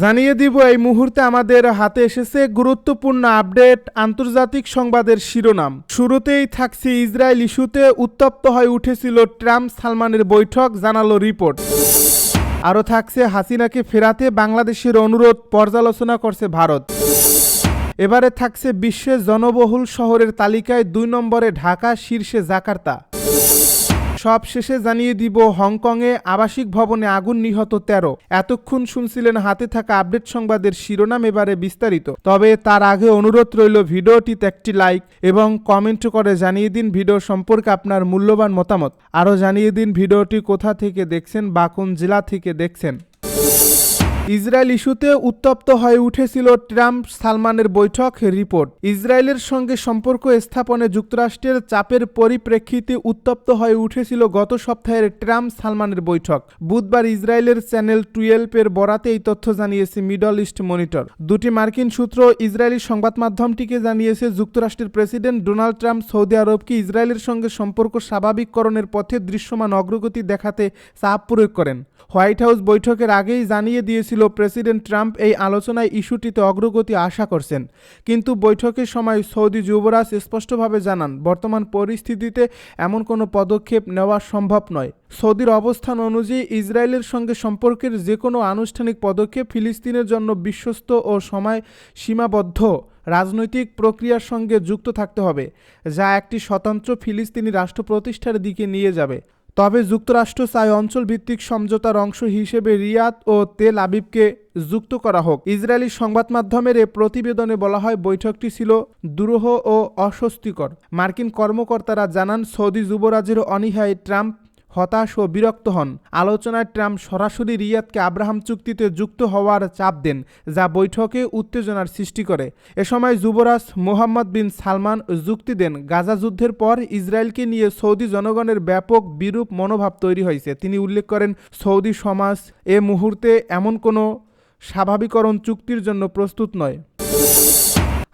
জানিয়ে দিব, এই মুহূর্তে আমাদের হাতে এসেছে গুরুত্বপূর্ণ আপডেট আন্তর্জাতিক সংবাদের শিরোনাম। শুরুতেই থাকছে ইসরায়েল ইস্যুতে উত্তপ্ত হয়ে উঠেছিল ট্রাম্প সালমানের বৈঠক, জানালো রিপোর্ট। আরও থাকছে, হাসিনাকে ফেরাতে বাংলাদেশের অনুরোধ, পর্যালোচনা করছে ভারত। এবারে থাকছে বিশ্বের জনবহুল শহরের তালিকায় দুই নম্বরে ঢাকা, শীর্ষে জাকার্তা। সব শেষে জানিয়ে দিব, হংকংয়ে আবাসিক ভবনে আগুন নিহত তেরো। এতক্ষণ শুনছিলেন হাতে থাকা আপডেট সংবাদের শিরোনাম এবারে বিস্তারিত। তবে তার আগে অনুরোধ রইল ভিডিওটিতে একটি লাইক এবং কমেন্ট করে জানিয়ে দিন ভিডিও সম্পর্কে আপনার মূল্যবান মতামত। আরও জানিয়ে দিন ভিডিওটি কোথা থেকে দেখছেন বা কোন জেলা থেকে দেখছেন। ইসরায়েল ইস্যুতে উত্তপ্ত হয়ে উঠেছিল ট্রাম্প সালমানের বৈঠক রিপোর্ট। ইসরায়েলের সঙ্গে সম্পর্ক স্থাপনে যুক্তরাষ্ট্রের চাপের পরিপ্রেক্ষিতে উত্তপ্ত হয়ে উঠেছিল গত সপ্তাহের ট্রাম্প সালমানের বৈঠক। বুধবার ইসরায়েলের চ্যানেল টুয়েলভের বরাতে এই তথ্য জানিয়েছে মিডল ইস্ট মনিটর। দুটি মার্কিন সূত্র ইসরায়েলি সংবাদ মাধ্যমটিকে জানিয়েছে, যুক্তরাষ্ট্রের প্রেসিডেন্ট ডোনাল্ড ট্রাম্প সৌদি আরবকে ইসরায়েলের সঙ্গে সম্পর্ক স্বাভাবিককরণের পথে দৃশ্যমান অগ্রগতি দেখাতে চাপ প্রয়োগ করেন। হোয়াইট হাউস বৈঠকের আগেই জানিয়ে দিয়েছিল প্রেসিডেন্ট ট্রাম্প এই আলোচনায় ইস্যুটিতে অগ্রগতি আশা করছেন। কিন্তু বৈঠকের সময় সৌদি যুবরাজ স্পষ্টভাবে জানান, বর্তমান পরিস্থিতিতে এমন কোনো পদক্ষেপ নেওয়া সম্ভব নয়। সৌদির অবস্থান অনুযায়ী ইসরায়েলের সঙ্গে সম্পর্কের যে কোনো আনুষ্ঠানিক পদক্ষেপ ফিলিস্তিনের জন্য বিশ্বস্ত ও সময় সীমাবদ্ধ। রাজনৈতিক প্রক্রিয়ার সঙ্গে যুক্ত থাকতে হবে, যা একটি স্বতন্ত্র ফিলিস্তিনি রাষ্ট্র প্রতিষ্ঠার দিকে নিয়ে যাবে। তবে যুক্তরাষ্ট্র চায় অঞ্চলভিত্তিক সমঝোতার অংশ হিসেবে রিয়াদ ও তেল আবিবকে যুক্ত করা হোক। ইসরায়েলি সংবাদ মাধ্যমের এ প্রতিবেদনে বলা হয়, বৈঠকটি ছিল দুরূহ ও অস্বস্তিকর। মার্কিন কর্মকর্তারা জানান, সৌদি যুবরাজের অনীহায় ট্রাম্প হতাশ ও বিরক্ত হন। আলোচনায় ট্রাম্প সরাসরি রিয়াদকে আব্রাহাম চুক্তিতে যুক্ত হওয়ার চাপ দেন, যা বৈঠকে উত্তেজনার সৃষ্টি করে। এ সময় যুবরাজ মোহাম্মদ বিন সালমান যুক্তি দেন, গাজা যুদ্ধের পর ইসরায়েলকে নিয়ে সৌদি জনগণের ব্যাপক বিরূপ মনোভাব তৈরি হয়েছে। তিনি উল্লেখ করেন, সৌদি সমাজ এ মুহূর্তে এমন কোনো স্বাভাবিকরণ চুক্তির জন্য প্রস্তুত নয়।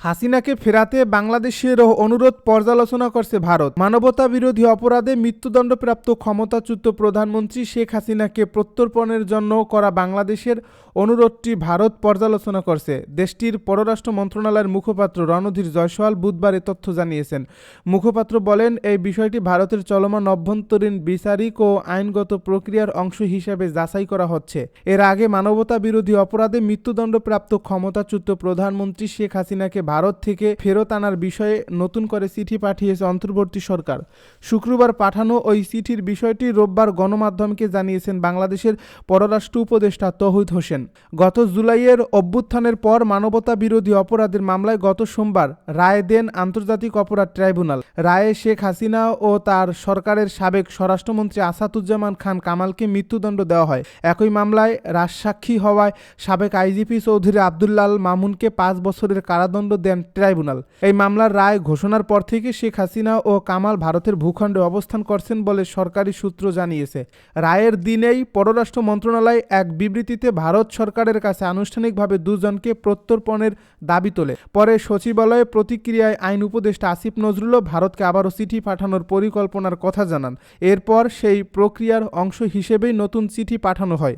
হাসিনাকে ফেরাতে বাংলাদেশের অনুরোধ পর্যালোচনা করছে ভারত। মানবতা বিরোধী অপরাধে মৃত্যুদণ্ডপ্রাপ্ত ক্ষমতাচ্যুত প্রধানমন্ত্রী শেখ হাসিনাকে প্রত্যর্পণের জন্য করা বাংলাদেশের অনুরোধটি ভারত পর্যালোচনা করছে। দেশটির পররাষ্ট্র মন্ত্রণালয়ের মুখপাত্র রণধীর জয়সওয়াল বুধবার এ তথ্য জানিয়েছেন। মুখপাত্র বলেন, এই বিষয়টি ভারতের চলমান অভ্যন্তরীণ বিচারিক ও আইনগত প্রক্রিয়ার অংশ হিসেবে যাচাই করা হচ্ছে। এর আগে মানবতা বিরোধী অপরাধে মৃত্যুদণ্ডপ্রাপ্ত ক্ষমতাচ্যুত প্রধানমন্ত্রী শেখ হাসিনাকে ভারত থেকে ফেরত আনার বিষয়ে নতুন করে চিঠি পাঠিয়েছে অন্তর্বর্তী সরকার। শুক্রবার পাঠানো ওই চিঠির বিষয়টি রোববার গণমাধ্যমকে জানিয়েছেন বাংলাদেশের পররাষ্ট্র উপদেষ্টা তৌহিদ হোসেন। গত জুলাইয়ের অভ্যুত্থানের পর মানবতা বিরোধী অপরাধের মামলায় গত সোমবার রায় দেন আন্তর্জাতিক অপরাধ ট্রাইব্যুনাল। রায়ে শেখ হাসিনা ও তার সরকারের সাবেক স্বরাষ্ট্রমন্ত্রী আসাদুজ্জামান খান কামালকে মৃত্যুদণ্ড দেওয়া হয়। একই মামলায় রাজসাক্ষী হওয়ায় সাবেক আইজিপি চৌধুরী আবদুল্লাল মামুনকে পাঁচ বছরের কারাদণ্ড দেন ট্রাইব্যুনাল। এই মামলার রায় ঘোষণার পর থেকে শেখ হাসিনা ও কামাল ভারতের ভূখণ্ডে অবস্থান করছেন বলে সরকারি সূত্র জানিয়েছে। রায়ের দিনেই পররাষ্ট্র মন্ত্রণালয় এক বিবৃতিতে ভারত সরকারের কাছে আনুষ্ঠানিকভাবে দুজনকে প্রত্যর্পণের দাবি তোলে। পরে সচিবালয়ে প্রতিক্রিয়ায় আইন উপদেষ্টা আসিফ নজরুলও ভারতকে আবারও চিঠি পাঠানোর পরিকল্পনার কথা জানান। এরপর সেই প্রক্রিয়ার অংশ হিসেবেই নতুন চিঠি পাঠানো হয়।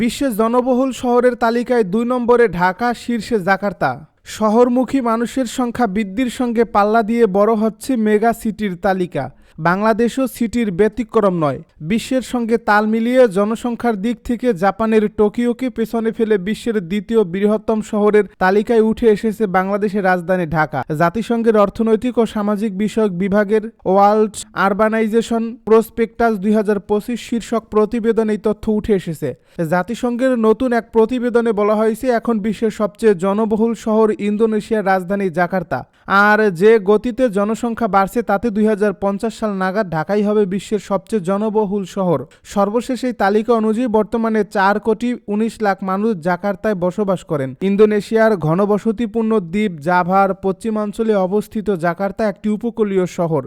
বিশ্বের জনবহুল শহরের তালিকায় দুই নম্বরে ঢাকা, শীর্ষে জাকার্তা। শহরমুখী মানুষের সংখ্যা বৃদ্ধির সঙ্গে পাল্লা দিয়ে বড় হচ্ছে মেগা সিটির তালিকা। বাংলাদেশও সিটির ব্যতিক্রম নয়। বিশ্বের সঙ্গে তাল মিলিয়ে জনসংখ্যার দিক থেকে জাপানের টোকিওকে পেছনে ফেলে বিশ্বের দ্বিতীয় বৃহত্তম শহরের তালিকায় উঠে এসেছে বাংলাদেশের রাজধানী ঢাকা। জাতিসংঘের অর্থনৈতিক ও সামাজিক বিষয়ক বিভাগের ওয়ার্ল্ড আরবানাইজেশন প্রসপেক্টাস দুই হাজার পঁচিশ শীর্ষক প্রতিবেদনে এই তথ্য উঠে এসেছে। জাতিসংঘের নতুন এক প্রতিবেদনে বলা হয়েছে, এখন বিশ্বের সবচেয়ে জনবহুল শহর ইন্দোনেশিয়ার রাজধানী জাকার্তা। আর যে গতিতে জনসংখ্যা বাড়ছে, তাতে দুই হাজার পঞ্চাশ সাল নাগাদ ঢাকাই হবে বিশ্বের সবচেয়ে জনবহুল শহর। সর্বশেষ এই তালিকা অনুযায়ী বর্তমানে চার কোটি উনিশ লাখ মানুষ জাকার্তায় বসবাস করেন। ইন্দোনেশিয়ার ঘনবসতিপূর্ণ দ্বীপ জাভার পশ্চিমাঞ্চলে অবস্থিত জাকার্তা একটি উপকূলীয় শহর।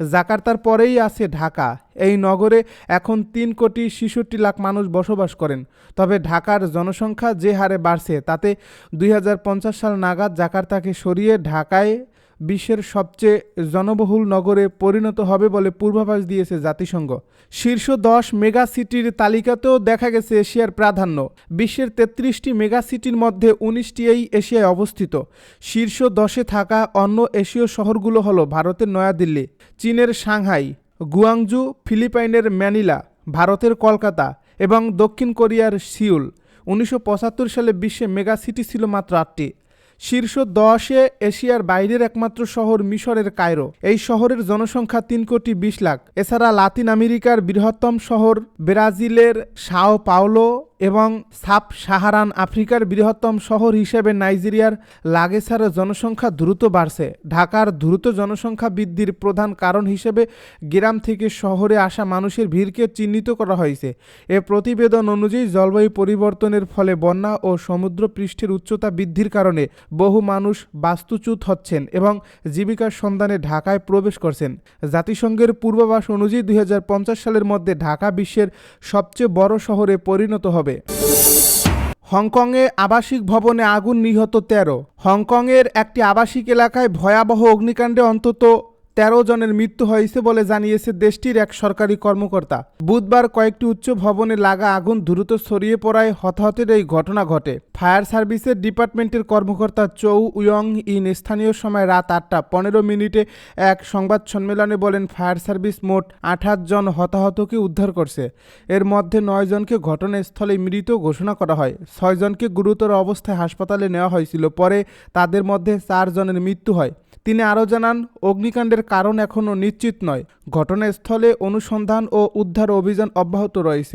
জাকার্তার পরেই আছে ঢাকা। এই নগরে এখন তিন কোটি ছেষট্টি লাখ মানুষ বসবাস করেন। তবে ঢাকার জনসংখ্যা যে হারে বাড়ছে, তাতে দুই হাজার পঞ্চাশ সাল নাগাদ জাকার্তাকে সরিয়ে ঢাকায় বিশ্বের সবচেয়ে জনবহুল নগরে পরিণত হবে বলে পূর্বাভাস দিয়েছে জাতিসংঘ। শীর্ষ দশ মেগা সিটির তালিকাতেও দেখা গেছে এশিয়ার প্রাধান্য। বিশ্বের তেত্রিশটি মেগা সিটির মধ্যে উনিশটি এই এশিয়ায় অবস্থিত। শীর্ষ দশে থাকা অন্য এশীয় শহরগুলো হলো ভারতের নয়াদিল্লি, চীনের সাংহাই, গুয়াংজু, ফিলিপাইনের ম্যানিলা, ভারতের কলকাতা এবং দক্ষিণ কোরিয়ার সিউল। উনিশশো পঁচাত্তর সালে বিশ্বে মেগা সিটি ছিল মাত্র আটটি। শীর্ষ দশে এশিয়ার বাইরের একমাত্র শহর মিশরের কায়রো। এই শহরের জনসংখ্যা তিন কোটি বিশ লাখ। এছাড়া লাতিন আমেরিকার বৃহত্তম শহর ব্রাজিলের সাও পাওলো এবং সাব সাহারান আফ্রিকার বৃহত্তম শহর হিসেবে নাইজেরিয়ার লাগেসার জনসংখ্যা দ্রুত বাড়ছে। ঢাকার দ্রুত জনসংখ্যা বৃদ্ধির প্রধান কারণ হিসেবে গ্রাম থেকে শহরে আসা মানুষের ভিড়কে চিহ্নিত করা হয়েছে। এ প্রতিবেদন অনুযায়ী জলবায়ু পরিবর্তনের ফলে বন্যা ও সমুদ্র পৃষ্ঠের উচ্চতা বৃদ্ধির কারণে বহু মানুষ বাস্তুচ্যুত হচ্ছেন এবং জীবিকার সন্ধানে ঢাকায় প্রবেশ করছেন। জাতিসংঘের পূর্বাভাস অনুযায়ী দুই হাজার পঞ্চাশ সালের মধ্যে ঢাকা বিশ্বের সবচেয়ে বড় শহরে পরিণত হবে। হংকংয়ে আবাসিক ভবনে আগুন নিহত তেরো। হংকংয়ের একটি আবাসিক এলাকায় ভয়াবহ অগ্নিকাণ্ডে অন্তত তেরো জনের মৃত্যু হয়েছে বলে জানিয়েছে দেশটির এক সরকারি কর্মকর্তা। বুধবার কয়েকটি উচ্চ ভবনে লাগা আগুন দ্রুত ছড়িয়ে পড়ায় হতাহতের এই ঘটনা ঘটে। ফায়ার সার্ভিসের ডিপার্টমেন্টের কর্মকর্তা চৌ উয়ং ইন স্থানীয় সময় রাত আটটা পনেরো মিনিটে এক সংবাদ সম্মেলনে বলেন, ফায়ার সার্ভিস মোট আঠাশ জন হতাহতকে উদ্ধার করছে। এর মধ্যে নয় জনকে ঘটনাস্থলে মৃত ঘোষণা করা হয়। ছয় জনকে গুরুতর অবস্থায় হাসপাতালে নেওয়া হয়েছিল। পরে তাদের মধ্যে চার জনের মৃত্যু হয়। তিনি আরও জানান, অগ্নিকাণ্ডের কারণ এখনও নিশ্চিত নয়। ঘটনাস্থলে অনুসন্ধান ও উদ্ধার অভিযান অব্যাহত রয়েছে।